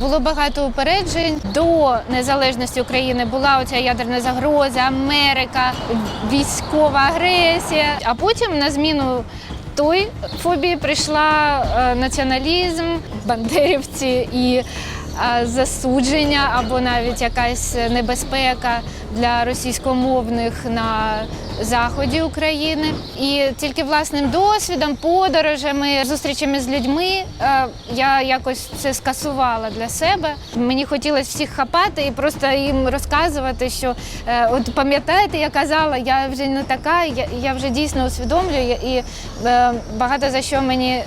Було багато упереджень. До незалежності України була оця ядерна загроза, Америка, військова агресія. А потім на зміну той фобії прийшла е, націоналізм, бандерівці і засудження або навіть якась небезпека для російськомовних на заході України. І тільки власним досвідом, подорожами, зустрічами з людьми е, я якось це скасувала для себе. Мені хотілося всіх хапати і просто їм розказувати, що е, от пам'ятаєте, я казала, я вже не така, я, вже дійсно усвідомлюю і е, багато за що мені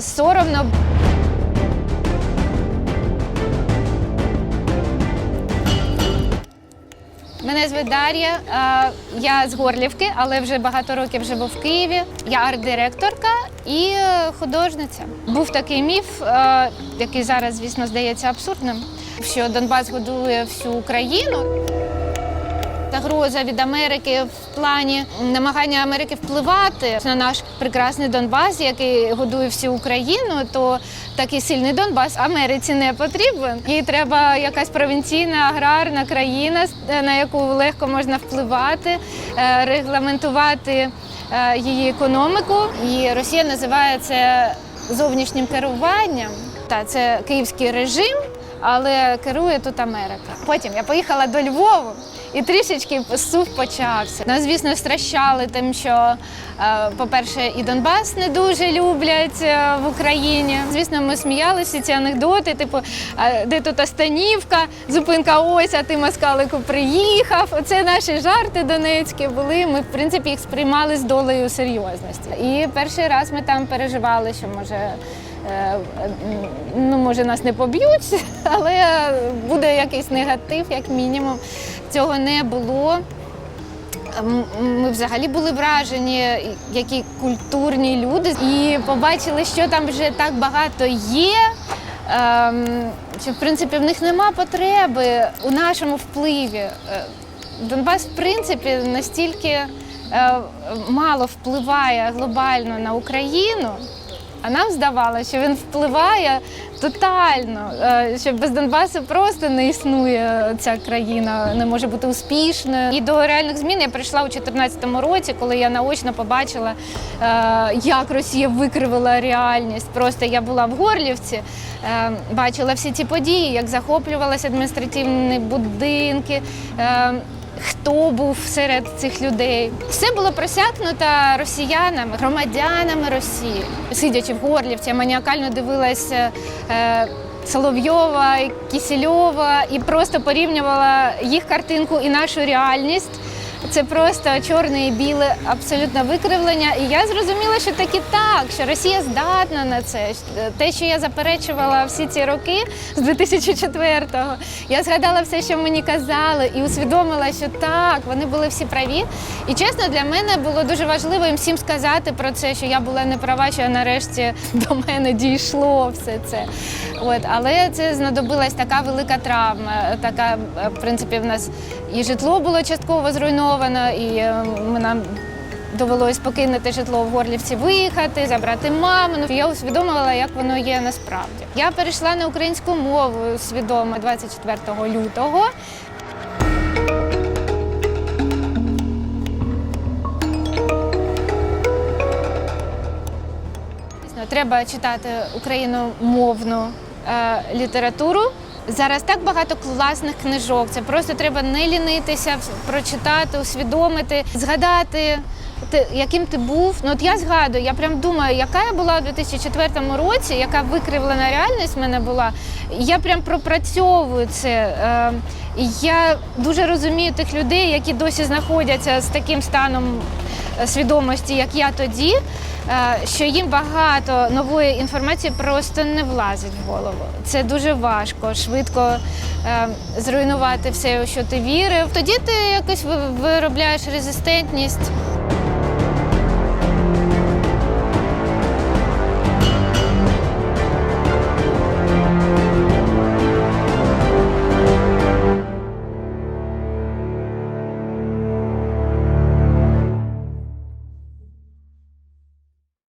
соромно. Мене звуть Дар'я. Я з Горлівки, але вже багато років живу в Києві. Я арт-директорка і е, художниця. Був такий міф, е, який зараз, звісно, здається абсурдним, що Донбас годує всю Україну. Загроза від Америки в плані намагання Америки впливати на наш прекрасний Донбас, який годує всю Україну, то такий сильний Донбас Америці не потрібен. Їй треба якась провінційна аграрна країна, на яку легко можна впливати, е, регламентувати е, її економіку. І Росія називає це зовнішнім керуванням. Та це київський режим, але керує тут Америка. Потім я поїхала до Львову. І трішечки сув почався. Нас, звісно, стращали тим, що, е, по-перше, і Донбас не дуже люблять е, в Україні. Звісно, ми сміялися ці анекдоти, типу, де тут Останівка, зупинка ось, а ти москалику приїхав. Оце наші жарти донецькі були. Ми, в принципі, їх сприймали з долею серйозності. І перший раз ми там переживали, що може. Е, Ну, може, нас не поб'ють, але буде якийсь негатив, як мінімум. Цього не було. Ми взагалі були вражені, які культурні люди, і побачили, що там вже так багато є. ем, Що в принципі в них нема потреби у нашому впливі. Е, Донбас, в принципі, настільки е, мало впливає глобально на Україну, а нам здавалося, що він впливає тотально, е, що без Донбасу просто не існує ця країна, не може бути успішною. І до реальних змін я прийшла у 2014 році, коли я наочно побачила, е, як Росія викривила реальність. Просто я була в Горлівці, е, бачила всі ці події, як захоплювалися адміністративні будинки. Хто був серед цих людей? Все було просякнуто росіянами, громадянами Росії. Сидячи в Горлівці, маніакально дивилася е, Соловйова, Кісельова і просто порівнювала їх картинку і нашу реальність. Це просто чорне і біле абсолютно викривлення. І я зрозуміла, що таки так, що Росія здатна на це. Те, що я заперечувала всі ці роки з 2004-го, я згадала все, що мені казали, і усвідомила, що так, вони були всі праві. І чесно, для мене було дуже важливо їм всім сказати про це, що я була не права, що нарешті до мене дійшло все це. От, але це знадобилась така велика травма. Така, в принципі, в нас і житло було частково зруйновано, і е, нам довелось покинути житло в Горлівці, виїхати, забрати маму. Я усвідомила, як воно є насправді. Я перейшла на українську мову свідомо 24 лютого. Треба читати україномовну е, літературу. Зараз так багато класних книжок. Це просто треба не лінитися, прочитати, усвідомити, згадати, ти, яким ти був. Ну от я згадую, я прям думаю, яка я була у 2004 році, яка викривлена реальність в мене була. Я прям пропрацьовую це. Е, я дуже розумію тих людей, які досі знаходяться з таким станом е, свідомості, як я тоді, що їм багато нової інформації просто не влазить в голову. Це дуже важко, швидко е, зруйнувати все, у що ти вірив. Тоді ти якось ви- виробляєш резистентність.